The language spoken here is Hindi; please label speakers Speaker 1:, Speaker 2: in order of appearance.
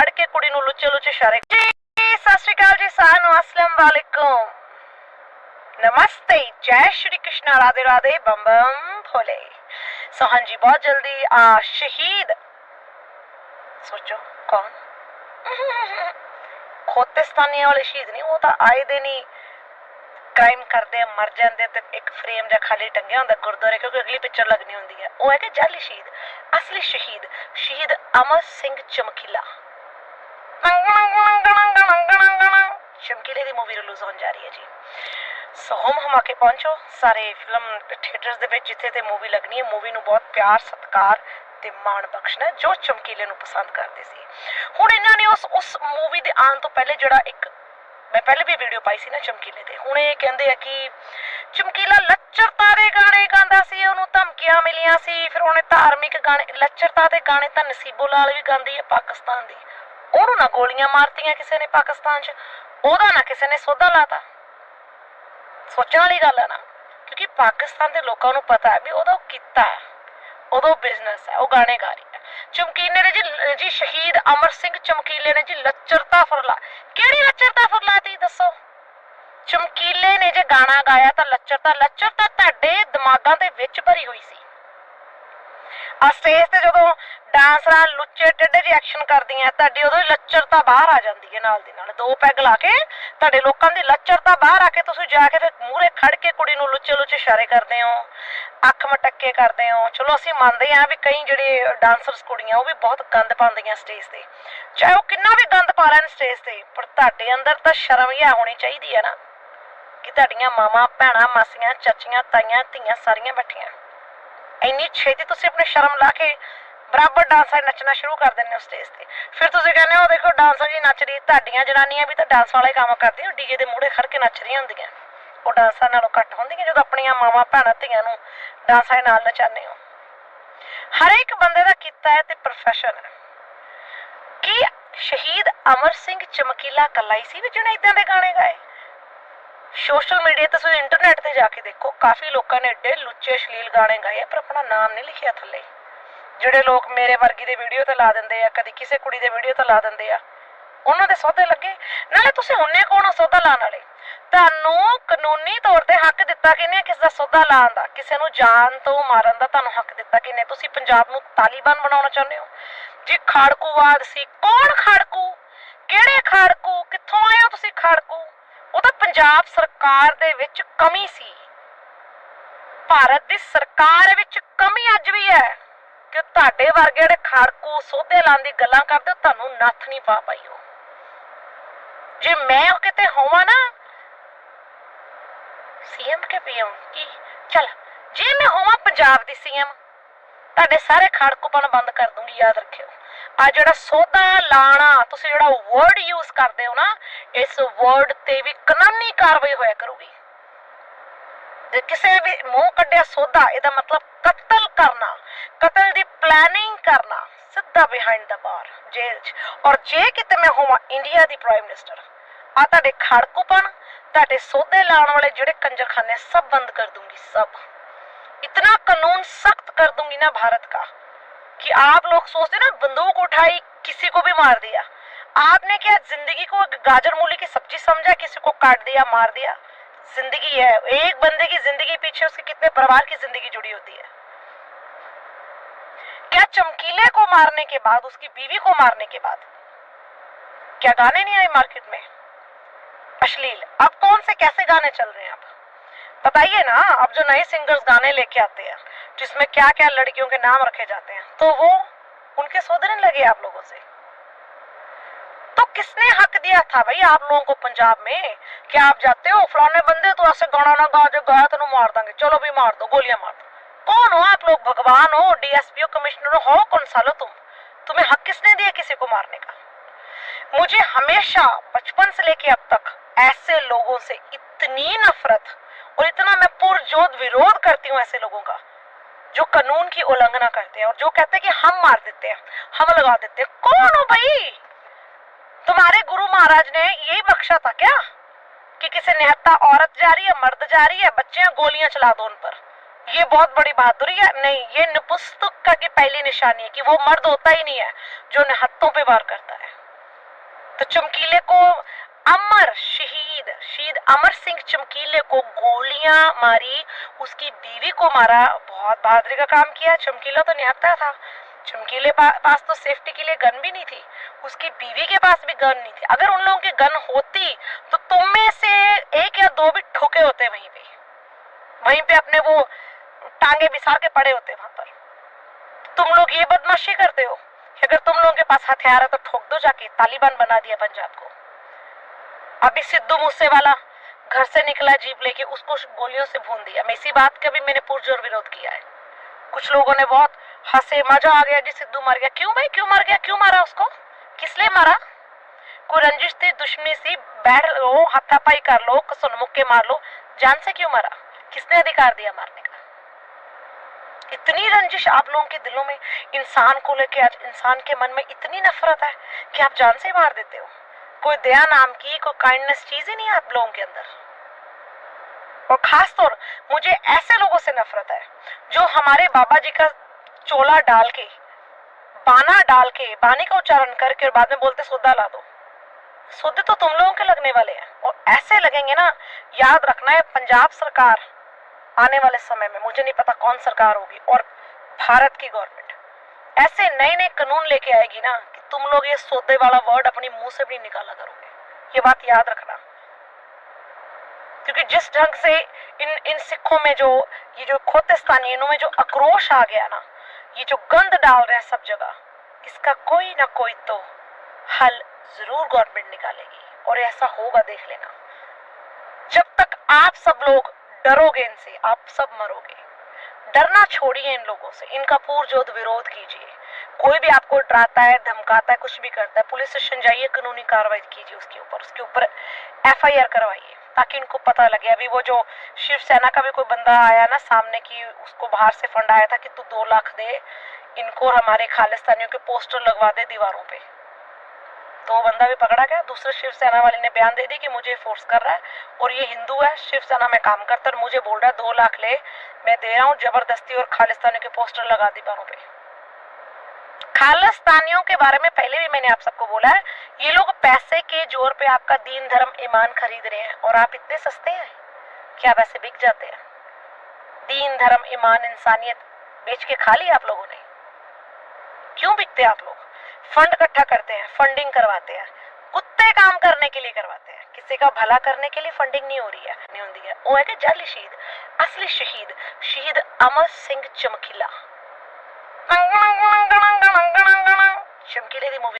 Speaker 1: ਖੜ ਕੇ ਕੁੜੀ ਨੂੰ ਲੁੱਚੇ ਲੁੱਚੇ ਇਸ਼ਾਰੇ ਜੀ, ਸਤਿ ਸ਼੍ਰੀ ਅਕਾਲ ਜੀ ਸਾਰਿਆਂ ਨੂੰ। ਅਸਲਾਮ ਵਾਲੇਕੁਮ। ਨਮਸਤੇ। ਜੈ ਸ਼੍ਰੀ ਕ੍ਰਿਸ਼ਨ ਰਾਧੇ ਰਾਧੇ। ਬੰਮ ਬੰਮ ਭੋਲੇ। ਸੋ ਹਾਂਜੀ, ਬਹੁਤ ਜਲਦੀ ਆ ਸ਼ਹੀਦ। ਸੋਚੋ, ਕੌਣ? ਖੋਤਿਸਤਾਨੀਆਂ ਵਾਲੇ ਸ਼ਹੀਦ ਨਹੀਂ, ਉਹ ਤਾਂ ਆਏ ਦੇ ਨਹੀਂ ਕ੍ਰਾਈਮ ਕਰਦੇ ਮਰ ਜਾਂਦੇ ਤੇ ਇੱਕ ਫਰੇਮ ਜਾਂ ਖਾਲੀ ਟੰਗਿਆ ਹੁੰਦਾ ਗੁਰਦੁਆਰੇ, ਕਿਉਂਕਿ ਅਗਲੀ ਪਿਕਚਰ ਲੱਗਣੀ ਹੁੰਦੀ ਹੈ। ਉਹ ਹੈ ਕਿ ਜਾਲੀ ਸ਼ਹੀਦ, ਅਸਲੀ ਸ਼ਹੀਦ ਸ਼ਹੀਦ ਅਮਰ ਸਿੰਘ ਚਮਕੀਲਾ। ਚਮਕੀਲੇ ਦੀ ਮੂਵੀ ਰਿਲੀਜ਼ ਹੋਣ ਜਾ ਰਹੀ ਹੈ ਜੀ। ਸੋ ਹਮ ਹਮਾ ਪਹੁੰਚੋ। ਸਾਰੇ ਫਿਲਮ ਥੀਏਟਰਸ ਦੇ ਵਿੱਚ ਜਿੱਥੇ ਤੇ ਮੂਵੀ ਲੱਗਣੀ ਹੈ ਮੂਵੀ ਨੂੰ ਬਹੁਤ ਪਿਆਰ, ਸਤਿਕਾਰ ਤੇ ਮਾਣ ਬਖਸ਼ਣਾ ਜੋ ਚਮਕੀਲੇ ਨੂੰ ਪਸੰਦ ਕਰਦੇ ਸੀ। ਹੁਣ ਇਹਨਾਂ ਨੇ ਉਸ ਉਸ ਮੂਵੀ ਦੇ ਆਉਣ ਤੋਂ ਪਹਿਲੇ ਜਿਹੜਾ ਇੱਕ ਮੈਂ ਪਹਿਲੇ ਵੀ ਵੀਡੀਓ ਪਾਈ ਸੀ ਨਾ ਚਮਕੀਲੇ ਤੇ। ਹੁਣ ਇਹ ਕਹਿੰਦੇ ਆ ਕਿ ਚਮਕੀਲਾ ਲੱਚਰਤਾ ਦੇ ਗਾਣੇ ਗਾਉਂਦਾ ਸੀ, ਉਹਨੂੰ ਧਮਕੀਆਂ ਮਿਲੀਆਂ ਸੀ। ਫਿਰ ਉਹਨੇ ਧਾਰਮਿਕ ਗਾਣੇ ਲੱਚਰਤਾ ਦੇ ਗਾਣੇ ਤਾਂ ਨਸੀਬੋ ਲਾਲ ਵੀ ਗਾਉਂਦੀ ਹੈ, ਪਾਕਿਸਤਾਨ ਦੀ। ਉਹਨੂੰ ਨਾ ਗੋਲੀਆਂ ਮਾਰਤੀਆਂ ਕਿਸੇ ਨੇ ਪਾਕਿਸਤਾਨ 'ਚ, ਉਹਦਾ ਨਾ ਕਿਸੇ ਨੇ ਸੋਧਾ ਲਾਤਾ। ਸੋਚਣ ਵਾਲੀ ਗੱਲ ਹੈ ਨਾ, ਕਿਉਂਕਿ ਪਾਕਿਸਤਾਨ ਦੇ ਲੋਕਾਂ ਨੂੰ ਪਤਾ ਹੈ ਵੀ ਉਹਦਾ ਉਹ ਕੀਤਾ ਹੈ, ਉਹਦਾ ਬਿਜ਼ਨਸ ਹੈ, ਉਹ ਗਾਣੇ ਗਾ ਰਹੀ ਹੈ। ਚਮਕੀਲੇ ਨੇ ਜੀ ਜੀ ਸ਼ਹੀਦ ਅਮਰ ਸਿੰਘ ਚਮਕੀਲੇ ਨੇ ਜੀ ਲੱਚਰਤਾ ਫਰਲਾ, ਕਿਹੜੀ ਲੱਚਰਤਾ ਫਰਲਾਤੀ ਦੱਸੋ? ਚਮਕੀਲੇ ਨੇ ਜੇ ਗਾਣਾ ਗਾਇਆ ਤਾਂ ਲੱਚਰਤਾ ਲੱਚਰਤਾ ਤੁਹਾਡੇ ਦਿਮਾਗਾਂ ਦੇ ਵਿੱਚ ਭਰੀ ਹੋਈ ਸੀ। ਆ ਸਟੇਜ ਤੇ ਜਦੋਂ ਡਾਂਸਰਾਂ ਲੁੱਚੇ ਟੇਡੇ ਰਿਐਕਸ਼ਨ ਕਰਦੀਆਂ, ਤੁਹਾਡੀ ਉਦੋਂ ਲੱਚਰਤਾ ਬਾਹਰ ਆ ਜਾਂਦੀ ਹੈ ਨਾਲ ਦੀ ਨਾਲ। ਦੋ ਪੈਗ ਲਾ ਕੇ ਤੁਹਾਡੇ ਲੋਕਾਂ ਦੀ ਲੱਚਰਤਾ ਬਾਹਰ ਆ ਕੇ ਤੁਸੀਂ ਜਾ ਕੇ ਫਿਰ ਮੂਹਰੇ ਖੜ ਕੇ ਕੁੜੀ ਨੂੰ ਲੁੱਚੇ ਲੁੱਚੇ ਇਸ਼ਾਰੇ ਕਰਦੇ ਹੋ, ਅੱਖ ਮਟੱਕੇ ਕਰਦੇ ਹੋ। ਚਲੋ ਅਸੀਂ ਮੰਨਦੇ ਹਾਂ ਵੀ ਕਈ ਜਿਹੜੇ ਡਾਂਸਰਸ ਕੁੜੀਆਂ, ਉਹ ਵੀ ਬਹੁਤ ਗੰਦ ਪਾਉਂਦੀਆਂ ਸਟੇਜ ਤੇ। ਚਾਹੇ ਉਹ ਕਿੰਨਾ ਵੀ ਗੰਦ ਪਾ ਲੈਣ ਸਟੇਜ ਤੇ, ਪਰ ਤੁਹਾਡੇ ਅੰਦਰ ਤਾਂ ਸ਼ਰਮ ਹੀ ਹੋਣੀ ਚਾਹੀਦੀ ਹੈ ਨਾ ਕਿ ਤੁਹਾਡੀਆਂ ਮਾਵਾਂ, ਭੈਣਾਂ, ਮਾਸੀਆਂ, ਚਾਚੀਆਂ, ਤਾਈਆਂ, ਧੀਆਂ ਸਾਰੀਆਂ ਬੈਠੀਆਂ। ਇੰਨੀ ਛੇਤੀ ਤੁਸੀਂ ਆਪਣੇ ਸ਼ਰਮ ਲਾ ਕੇ ਬਰਾਬਰ ਡਾਂਸਰ ਨੱਚਣਾ ਸ਼ੁਰੂ ਕਰ ਦਿੰਦੇ ਹੋ ਸਟੇਜ ਤੇ। ਫਿਰ ਤੁਸੀਂ ਕਹਿੰਦੇ ਹੋ ਦੇਖੋ ਡਾਂਸਰ ਜੀ ਨੱਚ ਰਹੀ ਤੁਹਾਡੀਆਂ ਜਨਾਨੀਆਂ ਵੀ ਤਾਂ ਡਾਂਸ ਵਾਲਾ ਕੰਮ ਕਰਦੀਆਂ ਡੀਜੇ ਦੇ ਮੂਹਰੇ ਖੜ ਕੇ ਨੱਚ ਰਹੀਆਂ ਹੁੰਦੀਆਂ। ਉਹ ਡਾਂਸਰ ਨਾਲੋਂ ਘੱਟ ਹੁੰਦੀਆਂ ਜਦੋਂ ਆਪਣੀਆਂ ਮਾਵਾਂ, ਭੈਣਾਂ, ਧੀਆਂ ਨੂੰ ਡਾਂਸ ਦੇ ਨਾਲ ਨਚਾਉਂਦੇ ਹੋ। ਹਰ ਇੱਕ ਬੰਦੇ ਦਾ ਕੀਤਾ ਹੈ ਤੇ ਪ੍ਰੋਫੈਸ਼ਨ ਹੈ। ਕੀ ਸ਼ਹੀਦ ਅਮਰ ਸਿੰਘ ਚਮਕੀਲਾ ਕੱਲਾ ਹੀ ਸੀ ਵੀ ਜਿਹਨੇ ਇਦਾਂ ਦੇ ਗਾਣੇ ਗਾਏ? ਸੋਸ਼ਲ ਮੀਡੀਆ ਤੇ ਤੁਸੀਂ ਇੰਟਰਨੈਟ ਤੇ ਜਾ ਕੇ ਦੇਖੋ, ਕਾਫੀ ਲੋਕਾਂ ਨੇ ਏਡੇ ਲੁੱਚੇ ਅਸ਼ਲੀਲ ਗਾਣੇ ਗਾਏ ਪਰ ਆਪਣਾ ਨਾਮ ਨਹੀਂ ਲਿਖਿਆ ਥੱਲੇ। ਜਿਹੜੇ ਲੋਕ ਮੇਰੇ ਵਰਗੀ ਦੇ ਵੀਡੀਓ ਤੇ ਲਾ ਦਿੰਦੇ ਆ, ਕਦੀ ਕਿਸੇ ਕੁੜੀ ਦੇ ਵੀਡੀਓ ਤੇ ਲਾ ਦਿੰਦੇ ਆ, ਉਹਨਾਂ ਦੇ ਸੌਦੇ ਲੱਗੇ। ਨਾਲੇ ਤੁਸੀਂ ਉਹਨੇ ਕੋਣ ਸੌਦਾ ਲਾਣ ਵਾਲੇ? ਤੁਹਾਨੂੰ ਕਾਨੂੰਨੀ ਤੌਰ ਤੇ ਹੱਕ ਦਿੱਤਾ ਕਿਨੇ ਕਿਸ ਦਾ ਸੌਦਾ ਲਾਣ ਦਾ? ਕਿਸੇ ਨੂੰ ਜਾਨ ਤੋਂ ਮਾਰਨ ਦਾ ਤੁਹਾਨੂੰ ਹੱਕ ਦਿੱਤਾ ਕਿਨੇ ਤੁਸੀਂ ਪੰਜਾਬ ਨੂੰ ਤਾਲਿਬਾਨ ਬਣਾਉਣਾ ਚਾਹੁੰਦੇ ਹੋ? ਜੀ ਖਾੜਕੂਵਾਦ ਸੀ, ਕੌਣ ਖਾੜਕੂ? ਕਿਹੜੇ ਖਾੜਕੂ? ਕਿੱਥੋਂ ਆਏ ਹੋ ਤੁਸੀਂ ਖਾੜਕੂ? ਉਹ ਤਾਂ ਪੰਜਾਬ ਸਰਕਾਰ ਦੇ ਵਿੱਚ ਕਮੀ ਸੀ। ਭਾਰਤ ਦੀ ਸਰਕਾਰ ਵਿੱਚ ਕਮੀ ਅੱਜ ਵੀ ਹੈ ਕਿ ਤੁਹਾਡੇ ਵਰਗੇ ਜਿਹੜੇ ਖਾੜਕੂ ਸੋਧੇ ਲਾਉਣ ਦੀ ਗੱਲਾਂ ਕਰਦੇ ਤੁਹਾਨੂੰ ਨੱਥ ਨਹੀਂ ਪਾ ਪਾਈ ਉਹ। ਜੇ ਮੈਂ ਕਿਤੇ ਹੋਵਾਂ ਨਾ, ਸੀਐਮ ਕੇ ਪੀਐਮ ਕੀ? ਚਲ, ਜੇ ਮੈਂ ਹੋਵਾਂ ਪੰਜਾਬ ਦੀ ਸੀਐਮ, ਤੁਹਾਡੇ ਸਾਰੇ ਖਾੜਕੂਪਨ ਬੰਦ ਕਰ ਦੂੰਗੀ, ਯਾਦ ਰੱਖਿਓ। ਆ ਜਿਹੜਾ ਸੋਧਾ ਲਾਣਾ ਤੁਸੀਂ ਜਿਹੜਾ ਵਰਡ ਯੂਜ਼ ਕਰਦੇ ਹੋ ਨਾ ਇਸ ਵਰਡ ਤੇ ਵੀ ਕਾਨੂੰਨੀ ਕਾਰਵਾਈ ਹੋਇਆ ਕਰੂਗੀ ਜੇ ਕਿਸੇ ਵੀ ਮੂੰਹ ਕੱਢਿਆ ਸੋਧਾ ਇਹਦਾ ਮਤਲਬ ਕਤਲ ਕਰਨਾ ਕਤਲ ਦੀ ਪਲੈਨਿੰਗ ਕਰਨਾ ਸਿੱਧਾ ਬਿਹਾਈਂਡ ਦਾ ਬਾਰ ਜੇਲ੍ਹ 'ਚ ਔਰ ਜੇ ਕਿਤੇ ਮੈਂ ਹੋਵਾਂ ਇੰਡੀਆ ਦੀ ਪ੍ਰਾਈਮ ਮਿਨਿਸਟਰ ਆ ਤੁਹਾਡੇ ਖੜਕੂਪਨ ਤੁਹਾਡੇ ਸੋਧੇ ਲਾਉਣ ਵਾਲੇ ਜਿਹੜੇ ਕੰਜਰਖਾਨੇ ਸਭ ਬੰਦ ਕਰ ਦੂੰਗੀ ਸਭ इतना कानून सख्त कर दूंगी ना भारत का कि आप लोग सोचते ना, बंदूक उठाई, किसी को भी मार दिया। आपने क्या ज़िंदगी को गाजर मूली की सब्ज़ी समझा, किसी को काट दिया, मार दिया? ज़िंदगी है। एक बंदे की ज़िंदगी पीछे उसके कितने परिवार की ज़िंदगी जुड़ी होती है। क्या चमकीले को मारने के बाद, उसकी बीवी को मारने के बाद, क्या गाने नहीं आए मार्केट में? अश्लील। अब कौन से कैसे गाने चल रहे हैं अब? बताइए ना, अब जो नए सिंगर्स गाने लेके आते हैं जिसमें क्या क्या लड़कियों के नाम रखे जाते हैं। तो वो उनके सोधने लगे आप लोगों से। तो किसने हक दिया था भाई आप लोगों को पंजाब में? कि आप जाते हो? फलाने बंदे तो ऐसे गाना ना गा जो गाया तेन मार देंगे। चलो भी मार दो, गोलियाँ मार दो। कौन हो आप लोग? भगवान हो, डीएसपी हो, कमिश्नर हो, कौन सालो तुम? तुम्हें हक किसने दिया किसी को मारने का? मुझे हमेशा बचपन से लेके अब तक ऐसे लोगों से इतनी नफरत और इतना मैं पुरजोर विरोध करती हूँ ऐसे लोगों का। जो कानून की उल्लंघना करते हैं और जो कहते हैं कि हम मार देते हैं, हम लगा देते हैं। कौन हो भाई? तुम्हारे गुरु महाराज ने यही बख्शा था क्या? कि किसी निहत्ता औरत जा रही है, मर्द जा रही है बच्चे गोलियाँ चला दो उन पर। ये बहुत बड़ी बहादुरी है नहीं, ये नपुस्तक की पहली निशानी है कि वो मर्द होता ही नहीं है, जो निहत्तों पे वार करता है। तो चमकीले को अमर शहीद शहीद अमर सिंह चमकीले को गोलियाँ मारी, उसकी बीवी को मारा बहुत बहादुरी का काम किया चमकीला तो निहत्ता था। चमकीले पा, पास तो सेफ्टी के लिए गन भी नहीं थी। उसकी बीवी के पास भी गन नहीं थी। अगर उन लोगों की गन होती तो तुम में से एक या दो भी ठोके होते वहीं पे। वहीं पे अपने वो टांगे बिछा के पड़े होते वहाँ पर। तुम लोग ये बदमाशी करते हो अगर तुम लोगों के पास हथियार है तो ठोक दो जाके तालिबान बना दिया पंजाब को। अभी सिद्धू मूसे वाला घर से निकला, जीप लेके उसको गोलियों से भून दिया। मैं इसी बात का भी मैंने पुरजोर विरोध किया है। कुछ लोगों ने बहुत हंसे, मज़ा आ गया जी, सिद्धू मर गया। क्यों भाई, क्यों मर गया? क्यों मारा उसको? किस लिए मारा? कोई रंजिश थी, दुश्मनी सी बैठ लो हथापाई कर लो सुनमुख के मार लो, जान से क्यों मारा? किसने अधिकार दिया मारने का? इतनी रंजिश आप लोगों के दिलों में, इंसान को लेके, आज इंसान के मन में इतनी नफरत है कि आप जान से मार देते हो। कोई दया नाम की कोई काइंडनेस चीज़ ही नहीं है आप लोगों के अंदर। और खास तौर मुझे ऐसे लोगों से नफरत है, जो हमारे बाबा जी का चोला डाल के, बाना डाल के, बानी का उच्चारण करके और बाद में बोलते सोदा ला दो। सोदे तो तुम लोगों के लगने वाले हैं। और ऐसे लगेंगे ना, याद रखना है, पंजाब सरकार आने वाले समय में, मुझे नहीं पता कौन सरकार होगी, और भारत की गवर्नमेंट ऐसे नए नए कानून लेके आएगी ना तुम लोग ये सौदे वाला वर्ड अपने मुँह से भी निकाला करोगे। ये बात याद रखना। क्योंकि जिस ढंग से इन इन सिखों में जो, ये जो खोतिस्तानी में जो आक्रोश आ गया ना, ये जो गंद डाल रहे हैं सब जगह, इसका कोई ना कोई तो हल ज़रूर गवर्नमेंट निकालेगी। और ऐसा होगा, देख लेना। जब तक आप सब लोग डरोगे इनसे, आप सब मरोगे। डरना छोड़िए इन लोगों से। इनका पुरजोर विरोध कीजिए। कोई भी आपको डराता है, धमकाता है, कुछ भी करता है, पुलिस स्टेशन जाइए, कानूनी कार्रवाई कीजिए उसके ऊपर उसके ऊपर एफआईआर करवाइए, ताकि इनको पता लगे। अभी वो जो शिवसेना का भी कोई बंदा आया ना सामने की उसको बाहर से फंड आया था कि तू दो लाख दे, इनको और हमारे खालिस्तानियों के पोस्टर लगवा दे दीवारों पे। तो बंदा भी पकड़ा गया। दूसरे शिवसेना वाले ने बयान दे दी कि मुझे फोर्स कर रहा है और ये हिंदू है शिवसेना में काम करता और मुझे बोल रहा है, दो लाख ले, मैं दे रहा हूँ, ज़बरदस्ती और खालिस्तानियों के पोस्टर लगा दीवारों पे। खालिस्तानियों के बारे में पहले भी मैंने आप सबको बोला है, ये लोग पैसे के ज़ोर पे आपका दीन धर्म ईमान खरीद रहे हैं और आप इतने सस्ते हैं? कि आप ऐसे बिक जाते हैं? दीन धर्म, ईमान, इंसानियत बेच के खा लिया आप लोगों ने? क्यों बिकते आप लोग? फंड इकट्ठा करते हैं, फंडिंग करवाते हैं, कुत्ते काम करने के लिए करवाते हैं। किसी का भला करने के लिए फंडिंग नहीं हो रही है, नहीं होती है। वो है कि जाली शहीद, असली शहीद शहीद अमर सिंह चमकीला। चमकीले दी मूवी